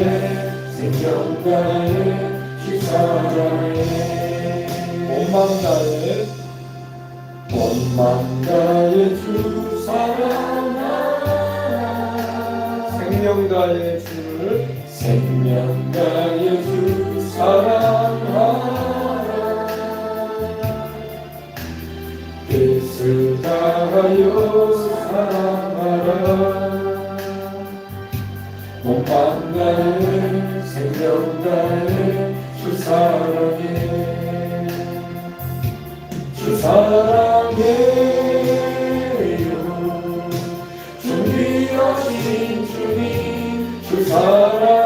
생명 나라에 십사만 나라에 가에 원망 나라에 주 사랑하라. 생명 나라에 주를 생명 나라에 주 사랑하라. 뜻을 다하여 사랑하라. 온밤 새벽 나를 주 사랑해. 주 사랑해요 준비하신 주님 주 사랑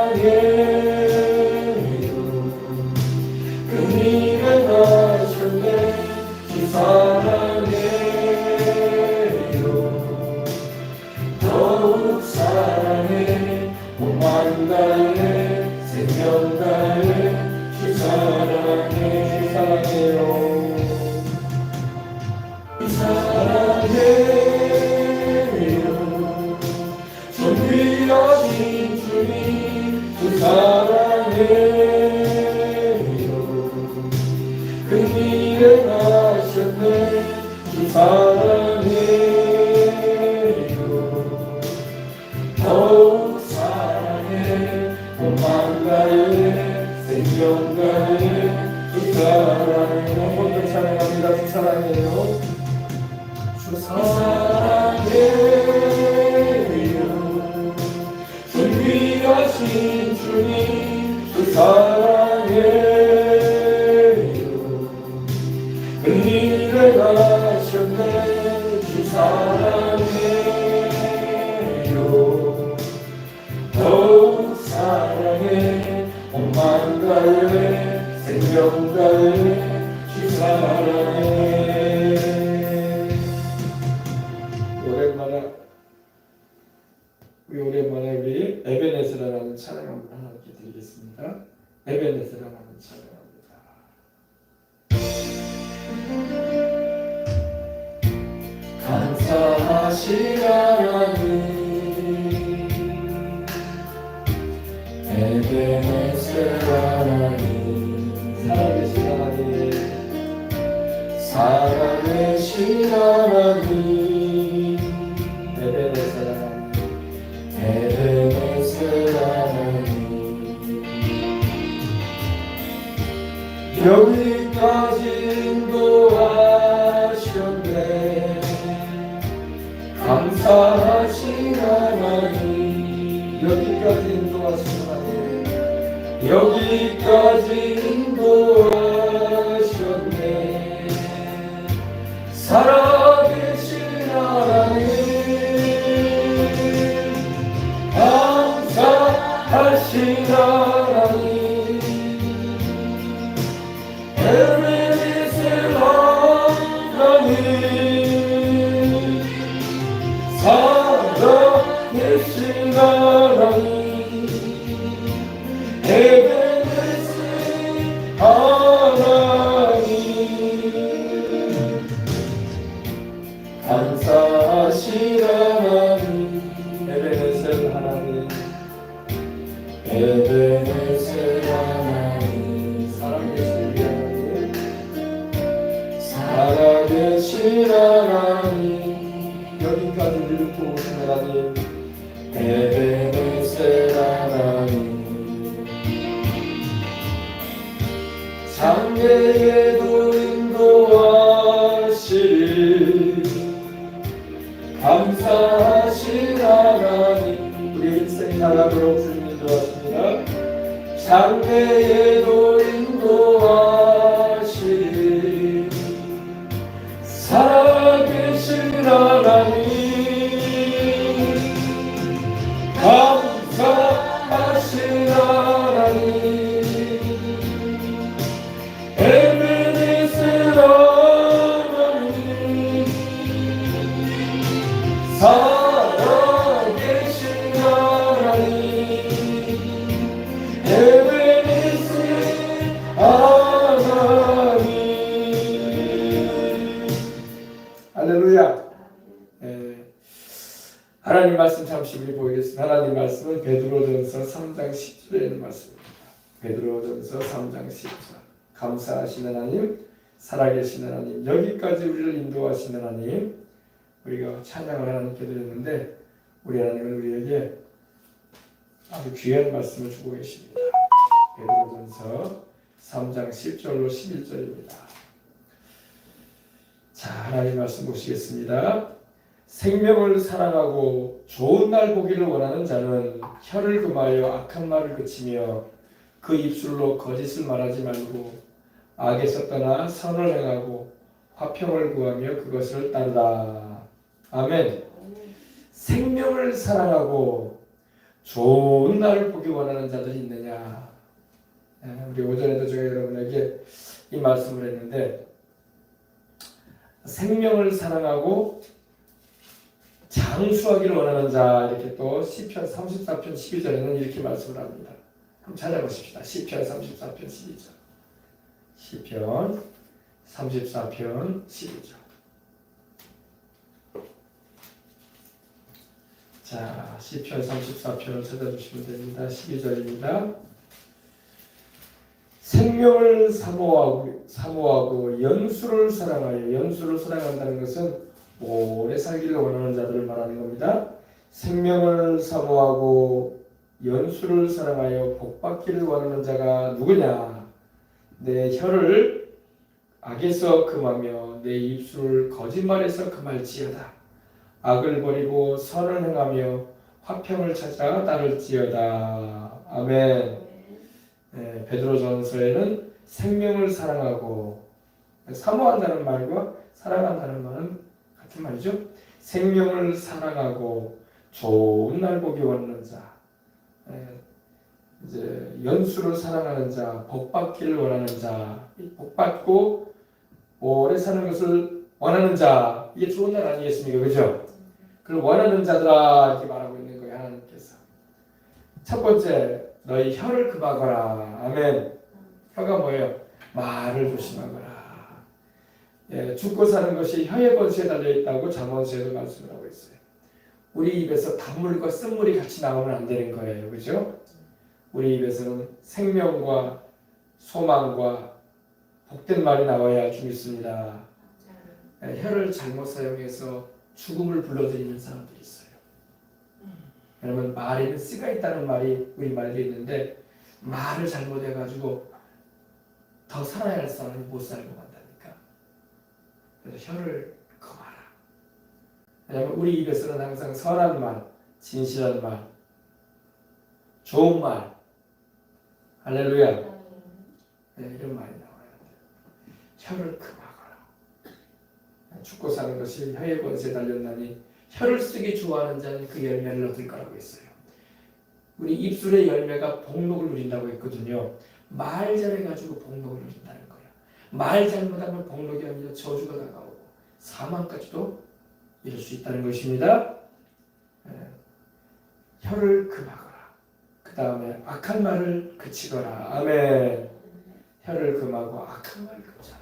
사랑해요 사랑해요 사랑해. 위하신 주님 그 사랑 사랑의 시간하는 살아계신 하나님, 여기까지 우리를 인도하시는 하나님, 우리가 찬양을 하나님께 드렸는데 우리 하나님은 우리에게 아주 귀한 말씀을 주고 계십니다. 베드로전서 3장 10절로 11절입니다. 자, 하나님 말씀 보시겠습니다. 생명을 사랑하고 좋은 날 보기를 원하는 자는 혀를 금하여 악한 말을 그치며 그 입술로 거짓을 말하지 말고 악에서 떠나 선을 행하고 화평을 구하며 그것을 따르라. 아멘. 생명을 사랑하고 좋은 날을 보기 원하는 자들이 있느냐? 예, 우리 오전에도 제가 여러분에게 이 말씀을 했는데 생명을 사랑하고 장수하기를 원하는 자 이렇게 또 시편 34편 12절에는 이렇게 말씀을 합니다. 한번 찾아보십시다. 시편 34편 12절. 시편 34편 12절. 자, 시편 34편을 찾아주시면 됩니다. 12절입니다. 생명을 사모하고, 사모하고 연수를 사랑하여 연수를 사랑한다는 것은 오래 살기를 원하는 자들을 말하는 겁니다. 생명을 사모하고 연수를 사랑하여 복받기를 원하는 자가 누구냐? 내 혀를 악에서 금하며 내 입술을 거짓말에서 금할지어다. 악을 버리고 선을 행하며 화평을 찾아 따를지어다. 아멘. 네, 베드로전서에는 생명을 사랑하고 사모한다는 말과 사랑한다는 말은 같은 말이죠. 생명을 사랑하고 좋은 날 보기 원하는 자, 예, 이제 연수를 사랑하는 자, 복 받기를 원하는 자, 이복 받고 오래 사는 것을 원하는 자, 이게 좋은 날 아니겠습니까, 그죠? 그걸 원하는 자들아 이렇게 말하고 있는 거예요 하나님께서. 첫 번째, 너희 혀를 금하거라. 아멘. 혀가 뭐예요? 말을 조심하거라. 예, 죽고 사는 것이 혀의 권세에 달려 있다고 잠언서에도 말씀을 하고 있어요. 우리 입에서 단물과 쓴물이 같이 나오면 안 되는 거예요. 그죠? 우리 입에서는 생명과 소망과 복된 말이 나와야 죽습니다. 예, 혀를 잘못 사용해서 죽음을 불러들이는 사람들이 있어요. 왜냐면 말에는 씨가 있다는 말이 우리 말에 있는데 말을 잘못해가지고 더 살아야 할 사람이 못 살고 간다니까. 그래서 혀를 금하라. 왜냐면 우리 입에서는 항상 선한 말, 진실한 말, 좋은 말, 할렐루야. 네, 이런 말이 나와야 돼요. 혀를 금하거라. 죽고 사는 것이 혀의 권세에 달렸나니 혀를 쓰기 좋아하는 자는 그 열매를 얻을 거라고 했어요. 우리 입술의 열매가 복록을 누린다고 했거든요. 말 잘해가지고 복록을 누린다는 거예요. 말 잘못하면 복록이 아니라 저주가 다가오고 사망까지도 이룰 수 있다는 것입니다. 예. 혀를 금하거라. 그 다음에 악한 말을 그치거라. 아멘. 혀를 금하고 악한 말을 그쳐라.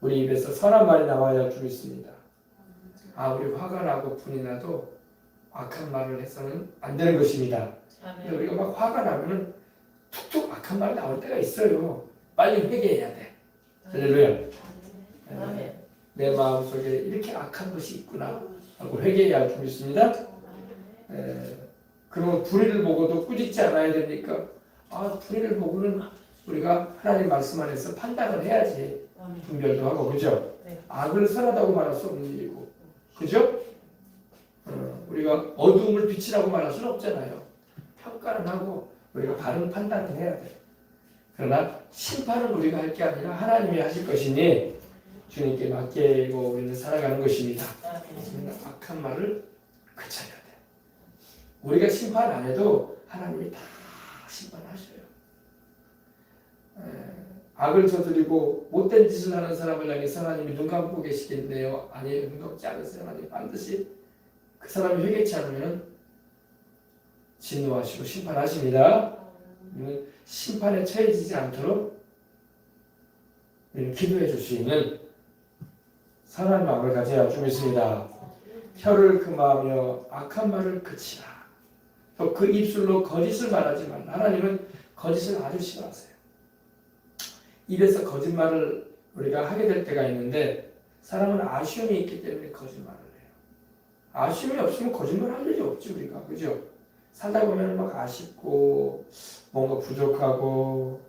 우리 입에서 선한 말이 나와야 주 있습니다. 아, 우리 화가 나고 분이 나도 악한 말을 해서는 안 되는 것입니다. 근데 우리가 막 화가 나면은 툭툭 악한 말이 나올 때가 있어요. 빨리 회개해야 돼. 할렐루야. 내 마음속에 이렇게 악한 것이 있구나 하고 회개해야 할줄 믿습니다. 에, 그러면 불의를 보고도 꾸짖지 않아야 됩니까? 아, 불의를 보고는 우리가 하나님 말씀 안에서 판단을 해야지. 분별도 하고, 그죠? 네. 악을 선하다고 말할 수 없는 일이고, 그죠? 어, 우리가 어두움을 빛이라고 말할 수는 없잖아요. 평가는 하고, 우리가 바른 판단을 해야 돼. 그러나 심판은 우리가 할 게 아니라 하나님이 하실 것이니 주님께 맡기고 우리는 살아가는 것입니다. 우리는 악한 말을 그쳐야 돼. 우리가 심판 안 해도 하나님이 다 심판하셔요. 에, 악을 저지르고 못된 짓을 하는 사람을 향해서 하나님이 눈 감고 계시겠네요. 아니에요. 눈 감지 않으세요. 하나님 반드시 그 사람이 회개치 않으면 진노하시고 심판하십니다. 심판에 처해지지 않도록 기도해 줄 수 있는 선한 마음을 가져야 할줄 믿습니다. 혀를 금하며 악한 말을 그치라. 또 그 입술로 거짓을 말하지 말라. 하나님은 거짓을 아주 싫어하세요. 입에서 거짓말을 우리가 하게 될 때가 있는데 사람은 아쉬움이 있기 때문에 거짓말을 해요. 아쉬움이 없으면 거짓말 할 일이 없지 우리가 그죠? 살다 보면 막 아쉽고 뭔가 부족하고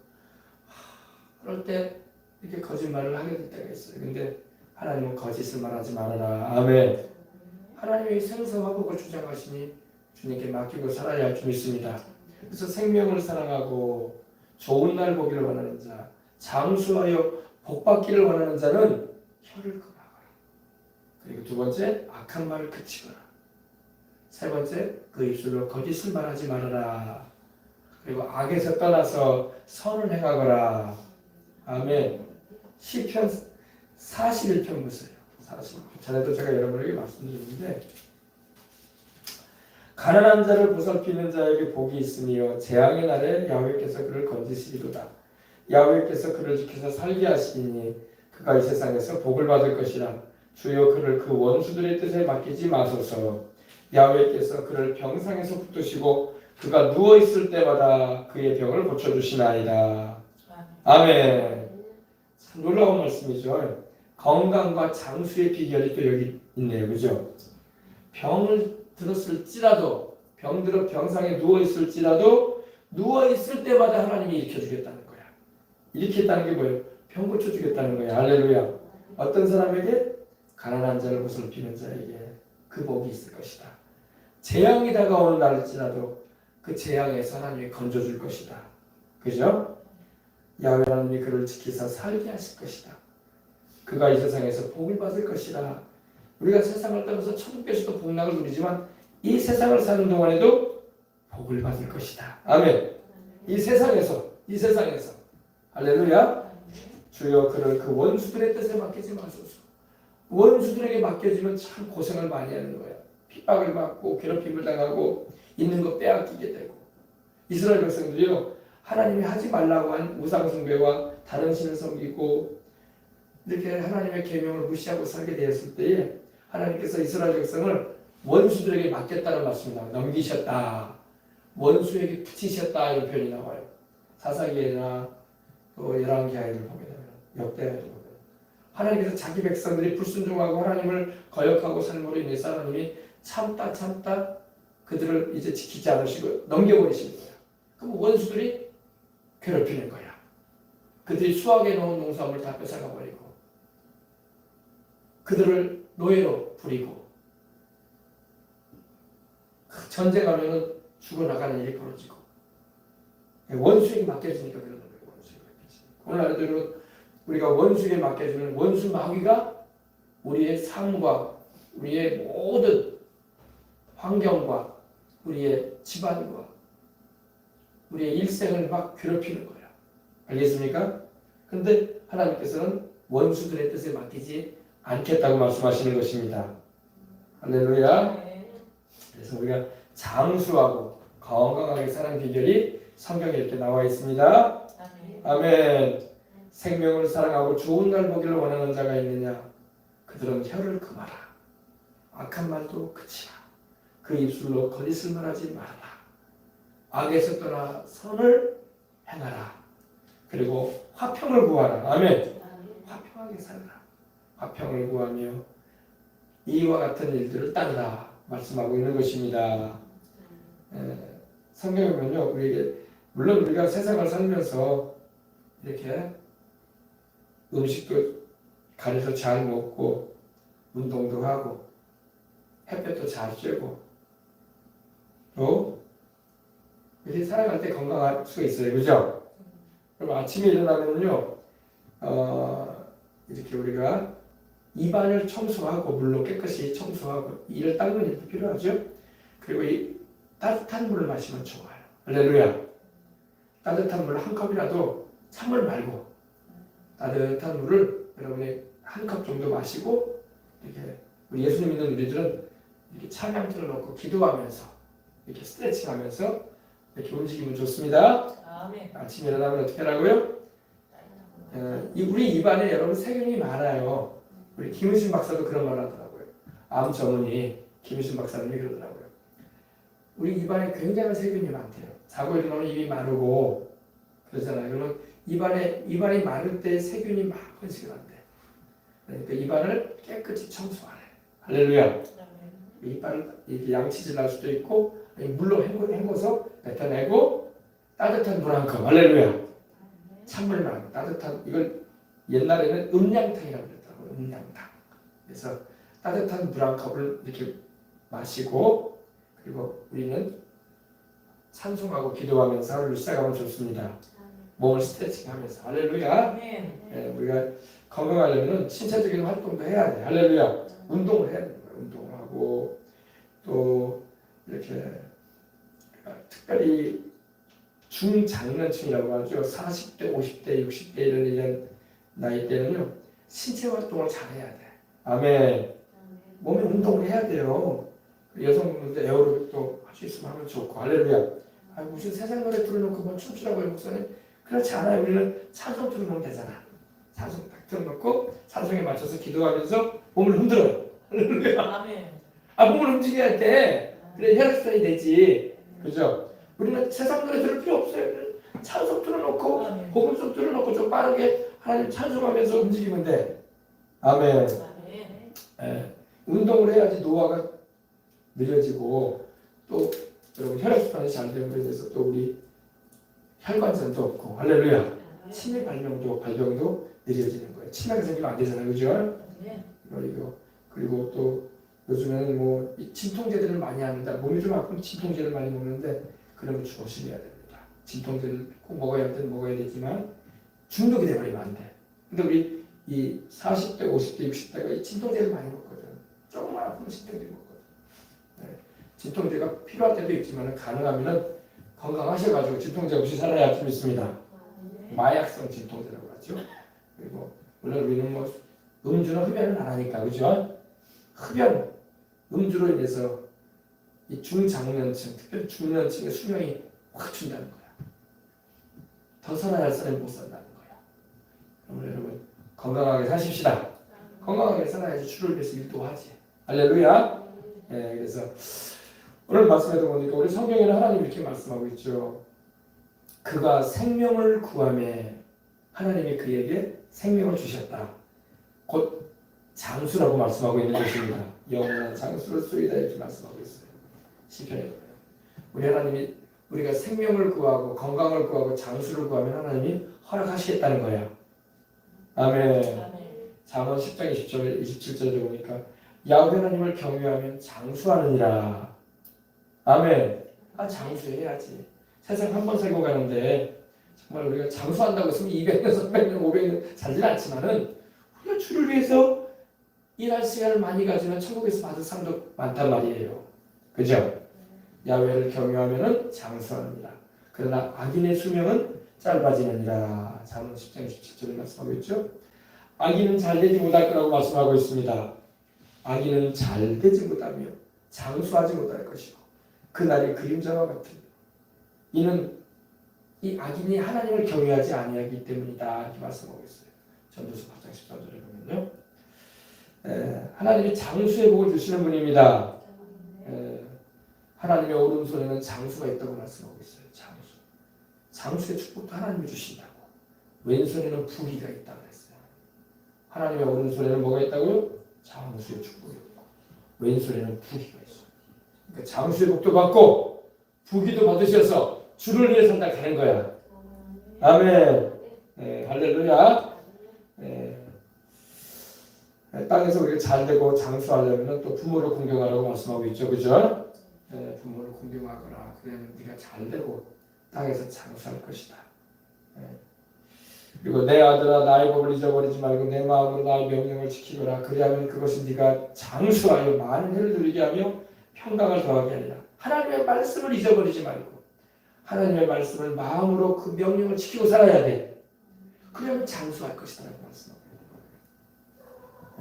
하, 그럴 때 이렇게 거짓말을 하게 될 때가 있어요. 근데 하나님은 거짓을 말하지 말아라. 아멘. 하나님이 생사와 복을 주장하시니 주님께 맡기고 살아야 할 줄 믿습니다. 그래서 생명을 사랑하고 좋은 날 보기를 원하는 자, 장수하여 복 받기를 원하는 자는 혀를 금하거라. 그리고 두 번째 악한 말을 그치거라. 세 번째 그 입술로 거짓을 말하지 말아라. 그리고 악에서 떠나서 선을 행하거라. 아멘. 시편 41편 보세요. 41편. 전에도 제가 여러분에게 말씀드렸는데 가난한 자를 보살피는 자에게 복이 있으며 재앙의 날에 야훼께서 그를 건지시리로다. 야훼께서 그를 지켜서 살게 하시니 그가 이 세상에서 복을 받을 것이라. 주여 그를 그 원수들의 뜻에 맡기지 마소서. 야훼께서 그를 병상에서 붙드시고 그가 누워 있을 때마다 그의 병을 고쳐 주시나이다. 아멘. 참 놀라운 말씀이죠. 건강과 장수의 비결이 또 여기 있네요. 그죠? 병을 들었을지라도 병 들어 병상에 누워 있을지라도 누워 있을 때마다 하나님이 일으켜 주겠다는 거야. 일으켰다는 게 뭐예요? 병 고쳐 주겠다는 거야. 할렐루야. 어떤 사람에게 가난한 자를 보살피는 자에게 그 복이 있을 것이다. 재앙이 다가오는 날일지라도 그 재앙에서 하나님이 건져 줄 것이다. 그죠? 야훼 하나님이 그를 지키사 살게 하실 것이다. 그가 이 세상에서 복을 받을 것이다. 우리가 세상을 떠나서 천국에서도 복락을 누리지만 이 세상을 사는 동안에도 복을 받을 것이다. 아멘. 이 세상에서 이 세상에서 할렐루야. 주여 그를 그 원수들의 뜻에 맡기지 마소서. 원수들에게 맡겨지면 참 고생을 많이 하는 거야. 핍박을 받고 괴롭힘을 당하고 있는 거 빼앗기게 되고 이스라엘 백성들이요 하나님이 하지 말라고 한 우상 숭배와 다른 신을 섬기고 이렇게 하나님의 계명을 무시하고 살게 되었을 때에 하나님께서 이스라엘 백성을 원수들에게 맡겼다는 나와요. 넘기셨다. 원수에게 붙이셨다 이런 표현이 나와요. 사사기에나 또 열왕기하에를 보게 되면 역대하에를 보게 되면 하나님께서 자기 백성들이 불순종하고 하나님을 거역하고 삶으로 인해서 하나님이 참다 참다 그들을 이제 지키지 않으시고 넘겨버리시는 거야. 그럼 원수들이 괴롭히는 거야. 그들이 수확해 놓은 농산물 다 뺏어가 버리고 그들을 노예로 부리고 전쟁하면은 죽어나가는 일이 벌어지고 원수에게 맡겨지니까 그러는 거예요. 원수에게 맡겨지니까. 오늘날에도 우리가 원수에게 맡겨주는 원수 마귀가 우리의 삶과 우리의 모든 환경과 우리의 집안과 우리의 일생을 막 괴롭히는 거야. 알겠습니까? 근데 하나님께서는 원수들의 뜻에 맡기지 않겠다고 말씀하시는 것입니다. 할렐루야. 그래서 우리가 장수하고 건강하게 사는 비결이 성경에 이렇게 나와 있습니다. 아멘. 생명을 사랑하고 좋은 날 보기를 원하는 자가 있느냐? 그들은 혀를 금하라. 악한 말도 그치라. 그 입술로 거짓을 말하지 말아라. 악에서 떠나 선을 행하라. 그리고 화평을 구하라. 아멘. 화평하게 살라. 화평을 구하며 이와 같은 일들을 따르라. 말씀하고 있는 것입니다. 에, 성경에 보면요, 우리에게 물론 우리가 세상을 살면서 이렇게 음식도 가려서 잘 먹고 운동도 하고 햇볕도 잘 쬐고 또 이렇게 살아갈 때 건강할 수가 있어요, 그죠? 그럼 아침에 일어나면요, 어, 이렇게 우리가 입안을 청소하고 물로 깨끗이 청소하고 이를 닦는 일도 필요하죠. 그리고 이 따뜻한 물을 마시면 좋아요. 할렐루야. 따뜻한 물 한 컵이라도 찬물 말고 따뜻한 물을 여러분이 한 컵 정도 마시고 이렇게 우리 예수님 믿는 우리들은 이렇게 찬양 틀어놓고 기도하면서 이렇게 스트레칭하면서 이렇게 움직이면 좋습니다. 아침에 일어나면 어떻게 하라고요? 어, 이 우리 입안에 여러분 세균이 많아요. 우리 김우신 박사도 그런 말 하더라고요. 암 전문의 김우신 박사님이 그러더라고요. 우리 입안에 굉장한 세균이 많대요. 자고 일어나면 입이 마르고 그러잖아요. 그러면 입안에 입안이 마를 때 세균이 막 번식을 한대. 그러니까 입안을 깨끗이 청소하래. 할렐루야. 이빨을 이렇게 양치질 할 수도 있고 물로 헹궈, 헹궈서 뱉어내고 따뜻한 물 한 컵. 할렐루야. 찬물만 따뜻한 이걸 옛날에는 음양탕이라고 그랬다고 음양탕. 그래서 따뜻한 물한 컵을 이렇게 마시고 그리고 우리는 찬송하고 기도하면서 하루를 시작하면 좋습니다. 몸을 스트레칭하면서 할렐루야. 예, 우리가 건강하려면 신체적인 활동도 해야 돼. 할렐루야. 운동을 해야 되는 거야. 운동을 하고 또 이렇게 특별히 중장년층이라고 하죠. 40대, 50대, 60대 이런 이런 나이 때는요. 신체 활동을 잘 해야 돼. 아멘. 몸에 운동을 해야 돼요. 여성분들 에어로빅도 할 수 있으면 하면 좋고 할렐루야. 아 무슨 세상 노래 틀어놓고 뭐 춤추라고 요 목사님 그렇지 않아요. 우리는 찬송 틀어놓으면 되잖아. 찬송 딱 틀어놓고 찬송에 맞춰서 기도하면서 몸을 흔들어요. 할렐루야. 아 몸을 움직여야 돼. 그래 혈액순환이 되지. 그죠? 우리는 세상 노래 들을 필요 없어요. 찬송 틀어놓고 복음성 틀어놓고 좀 빠르게 하나님 찬송하면서 움직이면 돼. 아멘. 예. 운동을 해야지 노화가 느려지고 또 여러분 혈액순환이 잘 되고 그래서 또 우리 혈관전도 없고 할렐루야. 치매 발병도 발병도 느려지는 거예요. 치매가 생기면 안 되잖아요, 그죠? 그리고 그리고 또 요즘에는 뭐이 진통제들을 많이 합니다. 몸이 좀 아프면 진통제를 많이 먹는데 그런 거 조심해야 됩니다. 진통제를 꼭 먹어야 할 때는 먹어야 되지만 중독이 돼버리면 안 돼. 근데 우리 이 40대, 50대, 60대가 이 진통제를 많이 먹거든. 조금만 아프면 진통제 먹거든. 네. 진통제가 필요할 때도 있지만 가능하면은 건강하셔가지고 진통제 없이 살아야 좀 있습니다. 마약성 진통제라고 하죠. 그리고 물론 우리는 뭐 음주는 흡연을 안 하니까 그죠? 흡연, 음주로 인해서 이 중장년층, 특별히 중년층의 수명이 확 준다는 거야. 더 살아야 할 사람이 못 산다는 거야. 그러면 여러분 건강하게 사십시다. 건강하게 살아야지 위해서 일도 하지. 할렐루야. 예, 그래서 오늘 말씀에도 보니까 우리 성경에는 하나님 이렇게 말씀하고 있죠. 그가 생명을 구함에 하나님이 그에게 생명을 주셨다. 곧 장수라고 말씀하고 있는 것입니다. 영원한 장수를 쏘이다 이렇게 말씀하고 있어요. 시편에 우리 하나님이 우리가 생명을 구하고 건강을 구하고 장수를 구하면 하나님이 허락하시겠다는 거야. 아멘. 잠언 10장 20절 27절에 보니까 야훼 하나님을 경외하면 장수하느니라. 아멘. 아 장수해야지. 세상 한 번 살고 가는데 정말 우리가 장수한다고 했으면 200년, 300년, 500년 살진 않지만은 우리가 주를 위해서 일할 시간을 많이 가지면 천국에서 받을 상도 많단 말이에요. 그죠? 야훼를 경외하면은 장수합니다. 그러나 악인의 수명은 짧아지느니라. 잠언 10장 17절에 말씀하고 있죠. 악인은 잘 되지 못할 거라고 말씀하고 있습니다. 악인은 잘 되지 못하며 장수하지 못할 것이고 그날의 그림자와 같은 이는 이 악인이 하나님을 경외하지 아니하기 때문이다 이렇게 말씀하고 있어요. 전도서 8장 13절에 보면요. 에, 하나님이 장수의 복을 주시는 분입니다. 에, 하나님의 오른손에는 장수가 있다고 말씀하고 있어요. 장수. 장수의 축복도 하나님이 주신다고. 왼손에는 부귀가 있다고 했어요. 하나님의 오른손에는 뭐가 있다고요? 장수의 축복이 있고 왼손에는 부귀가 있어요. 그러니까 장수의 복도 받고 부귀도 받으셔서 주를 위해 산다 가는 거야. 아멘. 네, 할렐루야. 네. 땅에서 우리가 잘 되고 장수하려면 또 부모를 공경하라고 말씀하고 있죠, 그죠? 네, 부모를 공경하거나 그러면 네가 잘 되고 땅에서 장수할 것이다. 네. 그리고 내 아들아 나의 법을 잊어버리지 말고 내 마음으로 나의 명령을 지키거라. 그리하면 그것이 네가 장수하여 많은 해를 누리게 하며 평강을 더하게 하리라. 하나님의 말씀을 잊어버리지 말고 하나님의 말씀을 마음으로 그 명령을 지키고 살아야 돼. 그러면 장수할 것이다라고 말씀합니다.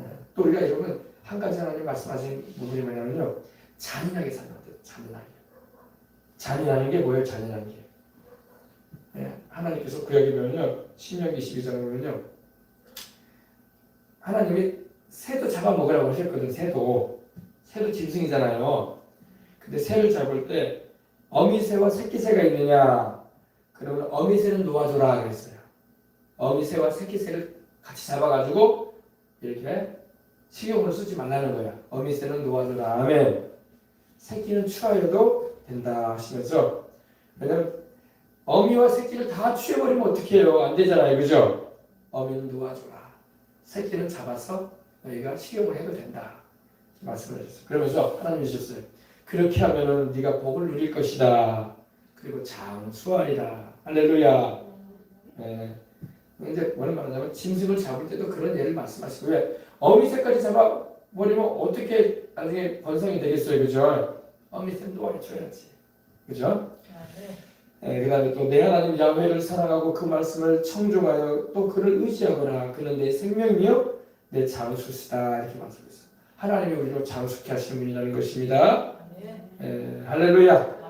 예, 또 우리가 여러분 한 가지 하나님 말씀하신 부분이 뭐냐면요. 잔인하게 사는 거예요. 잔인하게. 잔인하는 게 뭐예요? 잔인한 게. 예, 하나님께서 구약에 보면요. 신명기 12장에 보면요. 하나님이 새도 잡아먹으라고 하셨거든. 새도 새도 짐승이잖아요. 근데 새를 잡을 때 어미새와 새끼새가 있느냐? 그러면 어미새는 놓아줘라 그랬어요. 어미새와 새끼새를 같이 잡아가지고 이렇게 식용으로 쓰지 말라는 거야. 어미새는 놓아줘라. 아멘. 새끼는 추하여도 된다 하시면서 왜냐면 어미와 새끼를 다 취해버리면 어떻게 해요? 안 되잖아요. 그죠? 어미는 놓아줘라. 새끼는 잡아서 너희가 식용을 해도 된다. 말씀을 하셨어요. 그러면서 하나님이 주셨어요. 그렇게 하면은 네가 복을 누릴 것이다. 그리고 장수하리라. 할렐루야. 네. 이제 뭐를 말하자면 짐승을 잡을 때도 그런 예를 말씀하시고 왜 어미새까지 잡아버리면 어떻게 나중에 번성이 되겠어요, 그죠? 어미새는 놓아줘야지, 그죠? 네, 그 다음에 또 내 하나님 야훼를 사랑하고 그 말씀을 청종하여 또 그를 의지하거나 그는 내 생명이요 내 장수시다 이렇게 말씀했어요. 하나님이 우리를 장수케 하시는 분이라는 것입니다. 예, 할렐루야.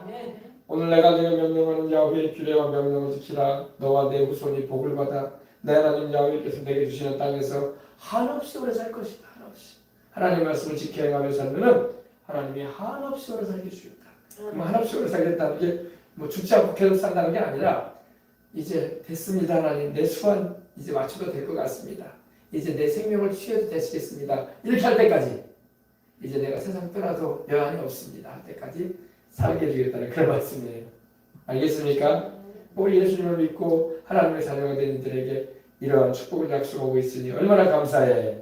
오늘 내가 내가 명령하는 야훼의 규례와 명령을 지키라. 너와 내 후손이 복을 받아 내 하나님 야훼께서 내게 주시는 땅에서 한없이 오래 살 것이다. 한없이. 하나님 말씀을 지켜 행하며 살면은 하나님이 한없이 오래 살게 주겠다. 그럼 한없이 오래 살겠다는 게 뭐 죽지 않고 계속 산다는 게 아니라 이제 됐습니다 하나님 내 수완 이제 맞춰도 될 것 같습니다. 이제 내 생명을 취해도 되시겠습니다. 이렇게 할 때까지 이제 내가 세상 떠나도 여한이 없습니다. 할 때까지 살게 해주겠다는 그런 말씀이에요. 알겠습니까? 우리 예수님을 믿고 하나님의 자녀가 된 이들에게 이러한 축복을 약속하고 있으니 얼마나 감사해.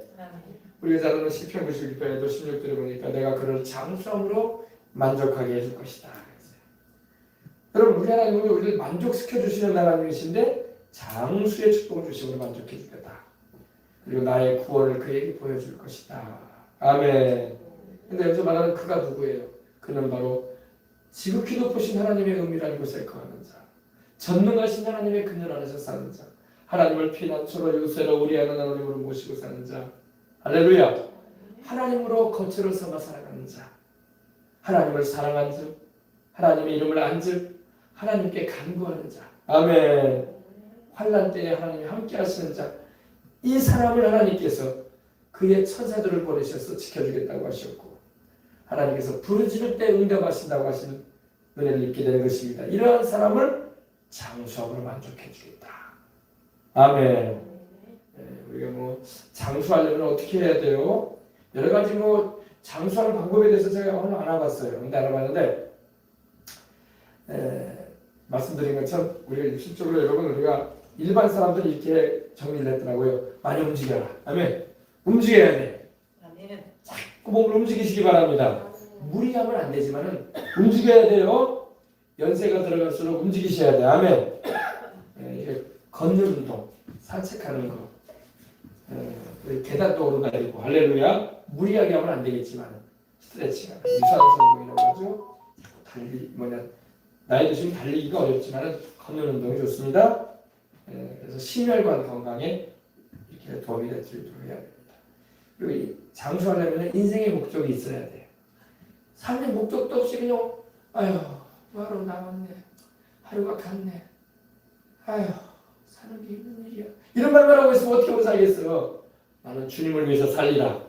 우리가 잘 아는 시편 91편에도 16절에 보니까 내가 그를 장수함으로 만족하게 해줄 것이다. 여러분 우리 하나님은 우리를 만족시켜 주시는 하나님이신데 장수의 축복을 주심으로 만족해 주겠다. 그리고 나의 구원을 그에게 보여줄 것이다. 아멘. 근데 여기서 말하는 그가 누구예요? 그는 바로 지극히 높으신 하나님의 의미라는 것을 거하는 자. 전능하신 하나님의 그늘 안에서 사는 자. 하나님을 피난처로 요새로 우리하는 하나님으로 모시고 사는 자. 할렐루야. 하나님으로 거처를 삼아 살아가는 자. 하나님을 사랑한 즉, 하나님의 이름을 안즉, 하나님께 간구하는 자. 아멘. 환란 때에 하나님이 함께 하시는 자. 이 사람을 하나님께서 그의 천사들을 보내셔서 지켜주겠다고 하셨고 하나님께서 부르짖을 때 응답하신다고 하시는 은혜를 입게 되는 것입니다. 이러한 사람을 장수함으로 만족해 주겠다. 아멘. 네, 우리가 뭐 장수하려면 어떻게 해야 돼요? 여러 가지 뭐 장수하는 방법에 대해서 제가 오늘 알아봤어요. 근데 알아봤는데 에, 말씀드린 것처럼 우리가 실적으로 여러분 우리가 일반 사람들이 이렇게 정리를 했더라고요. 많이 움직여라. 아멘. 움직여야 돼. 그 몸을 움직이시기 바랍니다. 무리하면 안 되지만은 움직여야 돼요. 연세가 들어갈수록 움직이셔야 돼. 아멘. 예, 이게 걷는 운동, 산책하는 거, 예, 계단도 오르다니고 할렐루야. 무리하게 하면 안 되겠지만 스트레칭, 유산소 운동이라고 하죠. 달리 뭐냐 나이 드시면 달리기가 어렵지만은 걷는 운동이 좋습니다. 예, 그래서 심혈관 건강에 이렇게 도움이 될 수 있도록 해야 됩니다. 그리고 이 장수하려면 인생의 목적이 있어야 돼요. 삶의 목적도 없이 그냥 아휴 하루 남았네. 하루가 갔네. 아휴 사는 게 있는 일이야. 이런 말만 하고 있으면 어떻게 못 살겠어? 나는 주님을 위해서 살리라.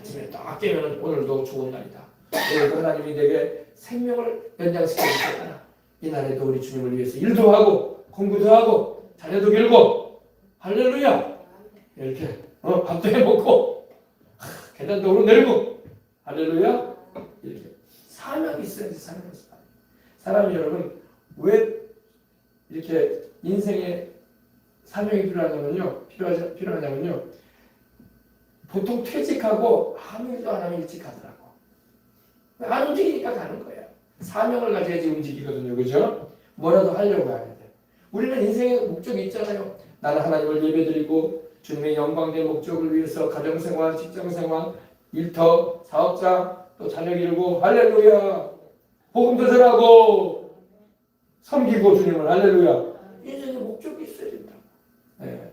아침에 딱 깨면 오늘도 좋은 날이다. 오늘도 하나님이 내게 생명을 연장시켜 주셨구나 이 날에도 우리 주님을 위해서 일도 하고 공부도 하고 자녀도 길고 할렐루야! 이렇게 어, 밥도 해 먹고 계단도 오르내리고 할렐루야! 이렇게. 사명이 있어야지 사명이. 사람이 여러분 왜 이렇게 인생에 사명이 필요하냐면요 필요하자, 필요하냐면요 보통 퇴직하고 아무 일도 안 하면 일찍 가더라고. 안 움직이니까 가는 거야 사명을 가져야지 움직이거든요. 그죠? 뭐라도 하려고 하는데 우리는 인생의 목적이 있잖아요. 나는 하나님을 예배드리고 주님의 영광된 목적을 위해서 가정생활, 직장생활, 일터, 사업장, 또 자녀 기르고 할렐루야! 복음도 전하고! 섬기고 주님을 할렐루야! 인생의 목적이 있어야 된다. 네.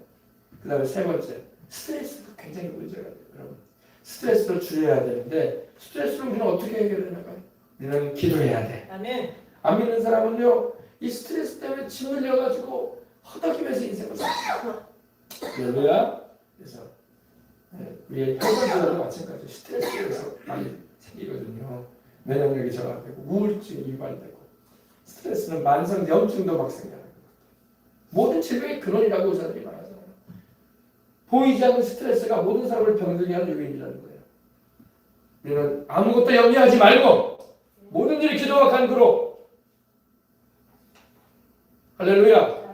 그 다음에 세 번째 스트레스도 굉장히 문제가 돼요 여러분. 스트레스를 줄여야 되는데 스트레스를 우리는 어떻게 해결해나가요? 우리는 기도해야 돼 아멘. 안 믿는 사람은요 이 스트레스 때문에 짐 흘려가지고 허덕이면서 인생을 살아요 할렐루야 그래서 예, 우리의 혈관질환도 마찬가지 스트레스에서 많이 생기거든요. 면역력이 저하되고 우울증이 유발되고 스트레스는 만성 염증도 막 생겨요. 모든 질병의 근원이라고 의사들이 말하잖아요. 보이지 않는 스트레스가 모든 사람을 병들게 하는 요인이라는 거예요. 우리는 아무것도 염려하지 말고 모든 일이 기도와 간구로 할렐루야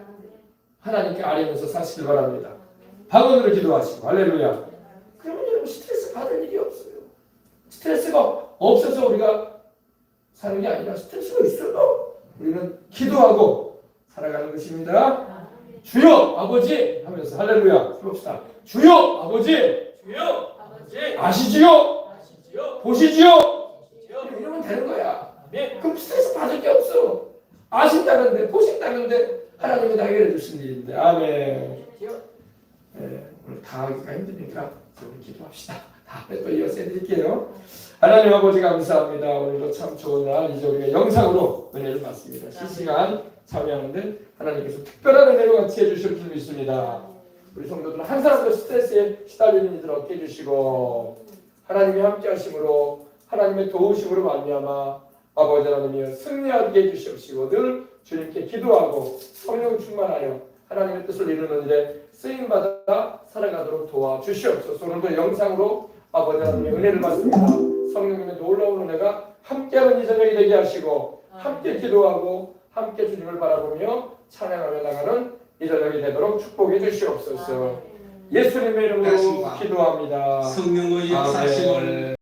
하나님께 아뢰면서 사시길 바랍니다. 방언으로 기도하시고 할렐루야. 그러면 여러분 스트레스 받을 일이 없어요. 스트레스가 없어서 우리가 사는 게 아니라 스트레스가 있어도 우리는 기도하고 살아가는 것입니다. 주여 아버지 하면서 할렐루야 해봅시다. 주여 아버지 주여 아버지 아시지요 아시지요 보시지요 이러면 되는 거야. 아멘 그럼 스트레스 받을 게 없어. 아신다는데 보신다는데 하나님이 다 해결해 주신 일인데 아멘. 네, 오늘 다 하기가 힘드니까 우리 기도합시다. 다음에 또 이어서 해드릴게요. 하나님 아버지 감사합니다. 오늘도 참 좋은 날 이제 우리가 영상으로 은혜를 받습니다. 실시간 참여하는데 하나님께서 특별한 은혜로 같이 해주실 줄 믿습니다. 우리 성도들 한 사람도 스트레스에 시달리는 이들 얻게 해주시고 하나님이 함께 하심으로 하나님의 도우심으로 말미암아 아버지 하나님이 승리하게 해주시옵시고 늘 주님께 기도하고 성령 충만하여 하나님의 뜻을 이루는 일에 쓰임받아 살아가도록 도와주시옵소서. 오늘도 영상으로 아버지 하나님의 은혜를 받습니다. 성령님의 놀라운 은혜가 함께하는 이 저녁이 되게 하시고 함께 기도하고 함께 주님을 바라보며 찬양하며 나가는 이 저녁이 되도록 축복해 주시옵소서. 예수님의 이름으로 기도합니다. 성령의 역사심을.